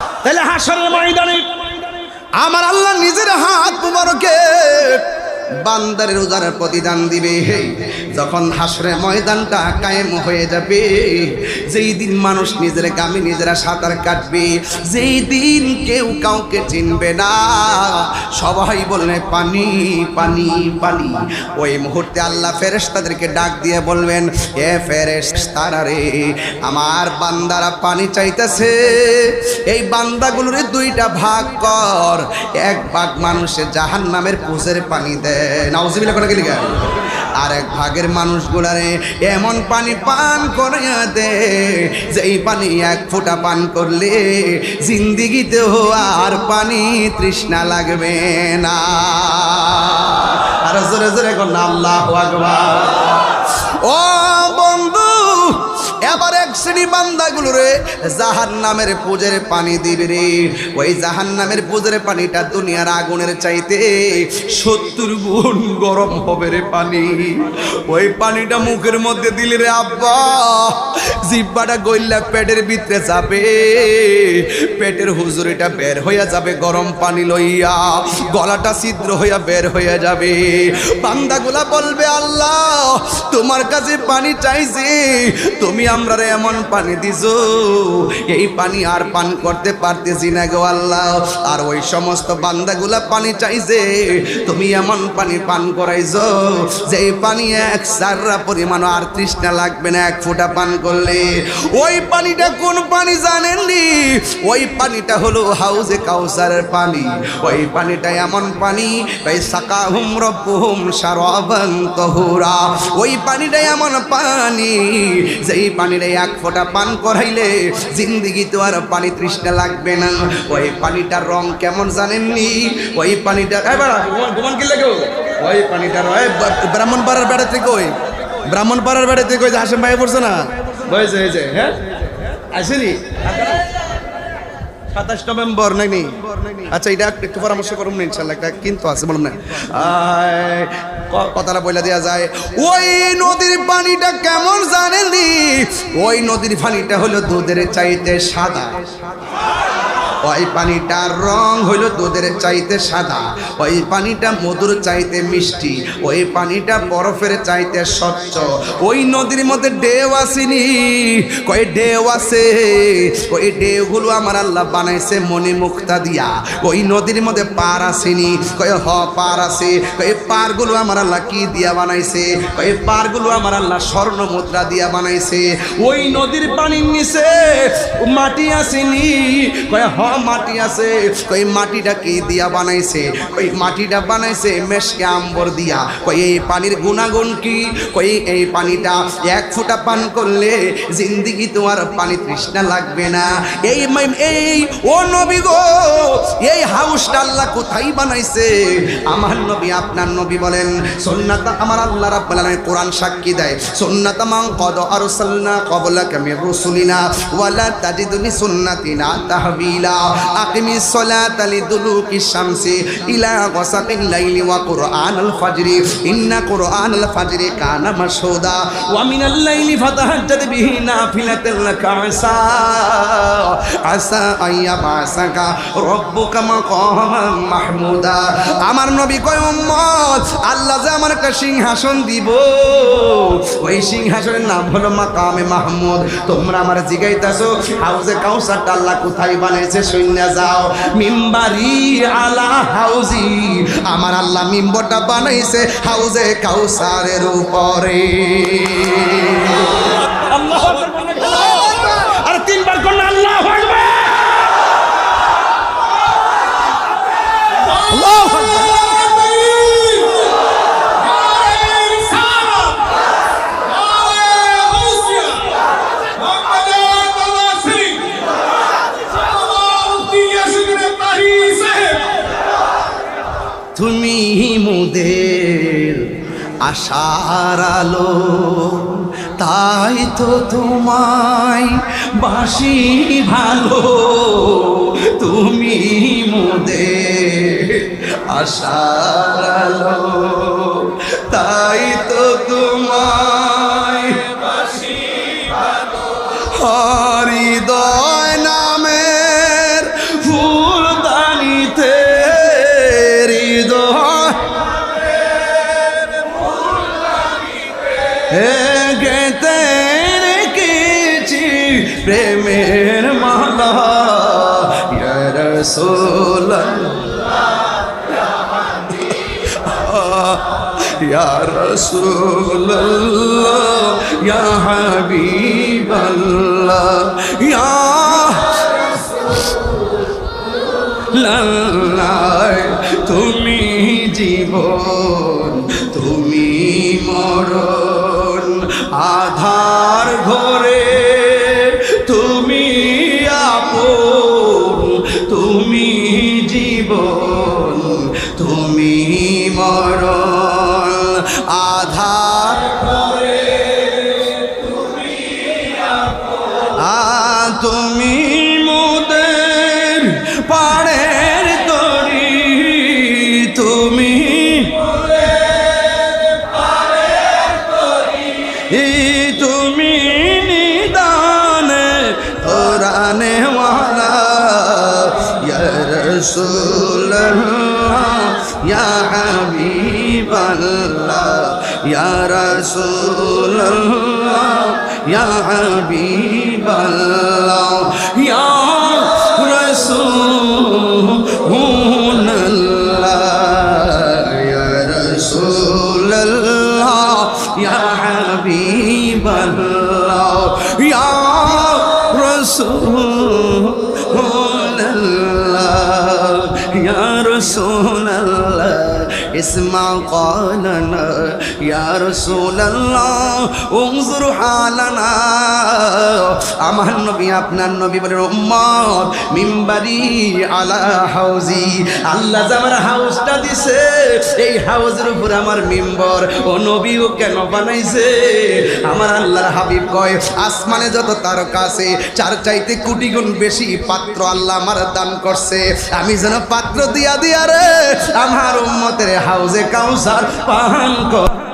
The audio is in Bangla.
তাহলে হাসরের ময়দানে আমার আল্লাহ নিজের হাত মুবারকে বান্দারের রোজার প্রতিদান দিবে। যখন হাসরে ময়দানটা কায়েম হয়ে যাবে, যেই দিন মানুষ নিজের গামে নিজেরা সাঁতার কাটবে, যেই দিন কেউ কাউকে চিনবে না, সবাই বললে পানি পানি পানি। ওই মুহূর্তে আল্লাহ ফেরেশ তাদেরকে ডাক দিয়ে বলবেন, এ ফেরেশ তারা রে, আমার বান্দারা পানি চাইতেছে। এই বান্দাগুলোর দুইটা ভাগ কর। এক ভাগ মানুষের জাহান নামের পুজের পানি দেয় নাউজিবিল্লাহ করে গেলি কেন? আর এক ভাগের মানুষগুলারে এমন পানি পান করিয়া দে যে এই পানি এক ফোঁটা পান করলে জিন্দিগিতেও আর পানি তৃষ্ণা লাগবে না আর জোরে জোরে কোন, আল্লাহ আকবার ও শ্রেণি বান্দাগুলো রে জাহান নামের পুজের পানি দিবে রে। ওই জাহান নামের পুজের পানিটা দুনিয়ার আগুনের চাইতে সত্তর গুণ গরম হবে রে পানি। ওই পানিটা মুখের মধ্যে দিলে রে আব্বা, জিব্বাটা গইল্লা পেটের ভিতরে যাবে। পেটের হুজুরিটা বের হইয়া যাবে গরম পানি লইয়া, গলাটা ছিদ্র হইয়া বের হইয়া যাবে। বান্দাগুলা বলবে, আল্লাহ তোমার কাছে পানি চাইছি। তুমি আমরা এমন পানি দিছো। এই পানি আর পান করতে পারতেছি না গো আল্লাহ। আর ওই সমস্ত বান্দাগুলা পানি চাইছে। তুমি এমন পানি পান করাইছো, যে পানি এক সাররা পরিমাণ আর তৃষ্ণা লাগবে না, এক ফোঁটা পান করলে। ওই পানিটা কোন পানি জানেননি? ওই পানিটা হলো হাউজে কাউসারের পানি। ওই পানিটা এমন পানি তাই সাকাহুম রব্বুহুম শারাবান তাহুরা। ওই পানিটা এমন পানি, যেই পানিটা এক ফোঁটা পান করাইলে জিন্দিগি তো আর পানি তৃষ্ণা লাগবে না। ওই পানিটার রং কেমন জানেননি? ওই পানিটা গোমান কি লাগে ওই পানিটার ব্রাহ্মণ পাড়ার বেড়া থেকে ওই ব্রাহ্মণ পাড়ার বেড়া থেকে ওই যে হাসেম ভাই পড়ছে না? হয়েছে হয়েছে হ্যাঁ? আসেনি? সাতাশ নভেম্বর নাকি আচ্ছা এটা একটু পরামর্শ করুন না ইনশাল্লাহ একটা কিন্তু আছে, বলুন না। কথাটা বলে দেওয়া যায়, ওই নদীর পানিটা কেমন জানেনি ওই নদীর পানিটা হলো দুধের চাইতে সাদা। ওই পানিটার রং হইল দুধের চাইতে সাদা, ওই পানিটা মধুর চাইতে মিষ্টি, ওই পানিটা বরফের চাইতে স্বচ্ছ। ওই নদীর মধ্যে ঢেউ আসেনি কই ঢেউ আছে ওই ঢেউগুলো আমার আল্লাহ বানাইছে মনে মুক্তা দিয়া। ওই নদীর মধ্যে পার আসেনি কই হ, পার আছে কই পারগুলো আমার আল্লাহ কি দিয়া বানাইছে কই পারগুলো আমার আল্লাহ স্বর্ণ মুদ্রা দিয়া বানাইছে। ওই নদীর পানির নিচে মাটি আসেনি কই হ মাটি আছে? কই মাটিটা কি দিয়া বানাইছে? ওই মাটিটা বানাইছে মেশকে আম্বর দিয়া। কই এই পানির গুণাগুণ কি? কই এই পানিটা এক ফোঁটা পান করলে জিন্দিগি তোমার পানি তৃষ্ণা লাগবে না। এই এই, ও নবী গো, এই হাউসটা আল্লাহ কোথায় বানাইছে? আমার নবী, আপনার নবী বলেন, সুন্নাত আমার আল্লাহ রাব্বুল আলামিন কোরআন সাক্ষী দেয়। সুন্নাত মান কদ আরসালনা ক্বাবলাকা মির রুসুলিনা ওয়ালা তাজিদুনি সুন্নাতিনা তাহবিলা। আকিমিস সালাতা লিদুলুকি শামসি ইলা লাইলি ওয়া কুরআনাল ফাজরি। ইন্না ফাজরি কানা মাশহুদা ওয়া মিনাল লাইলি ফাতাহাজ্জাদ বিহি নাফিলাতাল লাকা আসা। আইয়া বাসাকা রব্বুকা মাকামান মাহমুদা। আমার নবী কয়, উম্মত, আল্লাহ যে আমার সিংহাসন দিব। ওই সিংহাসনের নাম হলো মাকামে মাহমুদ। তোমরা আমার জিগাইতাছো, হাউজে কাউসারটা আল্লাহ কোথায় বানাইছে শূন্য যাও। মিম্বারি আলা হাউজি। আমার আল্লাহ মিম্বটা বানাইছে হাউজে কাউসারের উপরে। আশার আলো তাই তো তোমায় বাসি ভালো। তুমি মুদের আশার আলো। গেতে রেখেছি প্রেমের মালা। রসোল রসোল হবিব লাল্লায় তুমি জীবন তুমি মরণ। ঘরে তুমি আপন তুমি জীবন। তোরানে ওয়ালা ইয়া রাসূলুল্লাহ ইয়া হাবিবাল্লাহ ইয়া या ইয়া হাবিবাল্লাহ। রাসূলুল্লাহ اسمع قالنا يا رسول الله انظر حالنا আমার নবী আপনার নবী বলেন উম্মত মিম্বারি আলা হাউজি আল্লাহ যে আমার হাউসটা দিছে এই হাউজের উপর আমার মিম্বর ও নবীও কেন বানাইছে আমার আল্লাহর হাবিব কয় আসমানে যত তারকা আছে চার চাইতে কোটি গুণ বেশি পাত্র আল্লাহ আমার দান করছে আমি যেন পাত্র দিয়া দিয়া রে আমার উম্মতের হাউজে কাউসার পান কর।